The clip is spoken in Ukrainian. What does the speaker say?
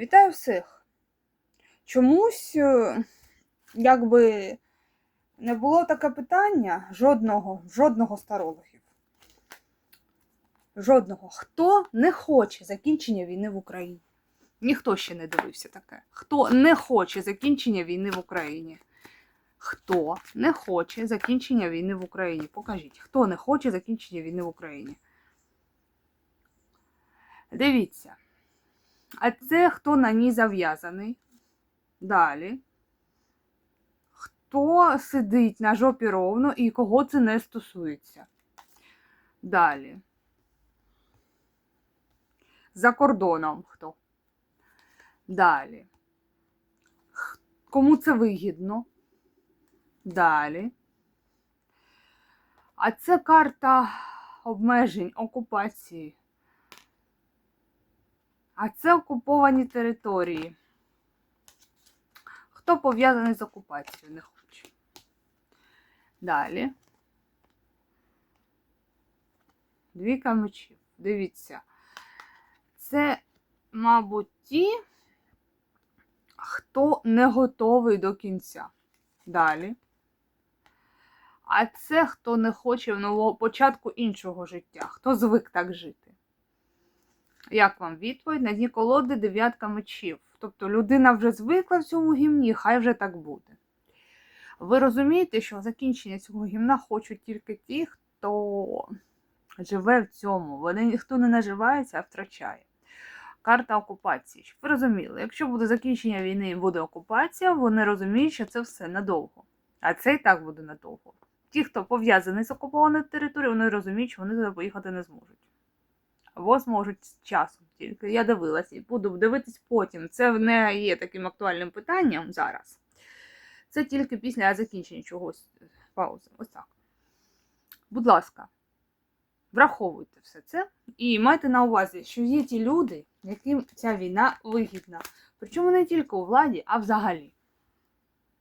Вітаю всіх! Чомусь, е, якби не було таке питання жодного, жодного з тарологів. Жодного. Хто не хоче закінчення війни в Україні? Ніхто ще не дивився таке. Хто не хоче закінчення війни в Україні? Хто не хоче закінчення війни в Україні? Покажіть, хто не хоче закінчення війни в Україні? Дивіться. А це хто на ній зав'язаний? Далі. Хто сидить на жопі ровно і кого це не стосується? Далі. За кордоном хто? Далі. Кому це вигідно? Далі. А це карта обмежень окупації. А це окуповані території. Хто пов'язаний з окупацією, не хочу. Далі. Двійка мечів. Дивіться. Це, мабуть, ті, хто не готовий до кінця. Далі. А це хто не хоче в нового початку іншого життя, хто звик так жити. Як вам відповідь? На дні колоди дев'ятка мечів. Тобто людина вже звикла в цьому гімні, хай вже так буде. Ви розумієте, що закінчення цього гімна хочуть тільки ті, хто живе в цьому. Вони ніхто не наживається, а втрачає. Карта окупації. Ви розуміли, якщо буде закінчення війни і буде окупація, вони розуміють, що це все надовго. А це і так буде надовго. Ті, хто пов'язаний з окупованою територією, вони розуміють, що вони туди поїхати не зможуть. Або зможуть з часом тільки. Я дивилася і буду дивитись потім. Це не є таким актуальним питанням зараз. Це тільки після закінчення чогось паузи. Ось так. Будь ласка, враховуйте все це і майте на увазі, що є ті люди, яким ця війна вигідна. Причому не тільки у владі, а взагалі.